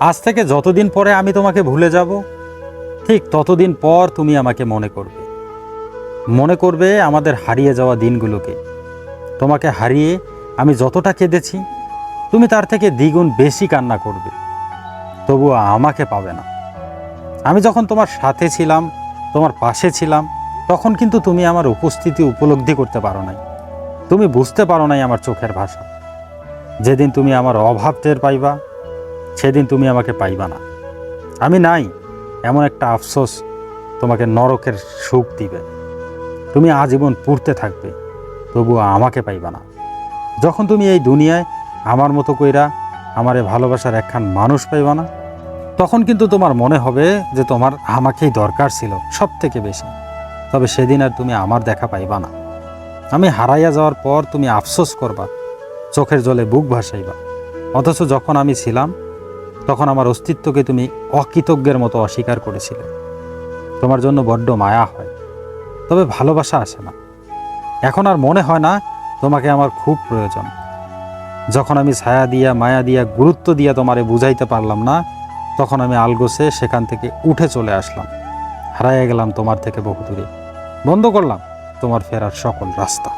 আজ থেকে যতদিন পরে আমি তোমাকে ভুলে যাব, ঠিক ততদিন পর তুমি আমাকে মনে করবে। মনে করবে আমাদের হারিয়ে যাওয়া দিনগুলোকে। তোমাকে হারিয়ে আমি যতটা কেঁদেছি, তুমি তার থেকে দ্বিগুণ বেশি কান্না করবে। তবুও আমাকে পাবে না। আমি যখন তোমার সাথে ছিলাম, তোমার পাশে ছিলাম, তখন কিন্তু তুমি আমার উপস্থিতি উপলব্ধি করতে পারো নাই। তুমি বুঝতে পারো নাই আমার চোখের ভাষা। যেদিন তুমি আমার অভাব টের পাইবা সেদিন তুমি আমাকে পাইবা না। আমি নাই, এমন একটা আফসোস তোমাকে নরকের সুখ দিবে। তুমি আজীবন পুড়তে থাকবে, তবুও আমাকে পাইবা না। যখন তুমি এই দুনিয়ায় আমার মতো কইরা আমার ভালোবাসার একখান মানুষ পাইবা না, তখন কিন্তু তোমার মনে হবে যে তোমার আমাকেই দরকার ছিল সব থেকে বেশি। তবে সেদিন আর তুমি আমার দেখা পাইবা না। আমি হারাইয়া যাওয়ার পর তুমি আফসোস করবা, চোখের জলে বুক ভাসাইবা। অথচ যখন আমি ছিলাম তখন আমার অস্তিত্বকে তুমি অকৃতজ্ঞের মতো অস্বীকার করেছিলে। তোমার জন্য বড্ড মায়া হয়, তবে ভালোবাসা আসে না। এখন আর মনে হয় না তোমাকে আমার খুব প্রয়োজন। যখন আমি ছায়া দিয়া, মায়া দিয়া, গুরুত্ব দিয়া তোমারে বুঝাইতে পারলাম না, তখন আমি আলগোসে সেখান থেকে উঠে চলে আসলাম। হারাইয়া গেলাম তোমার থেকে বহু দূরে বন্ধ করলাম তোমার ফেরার সকল রাস্তা।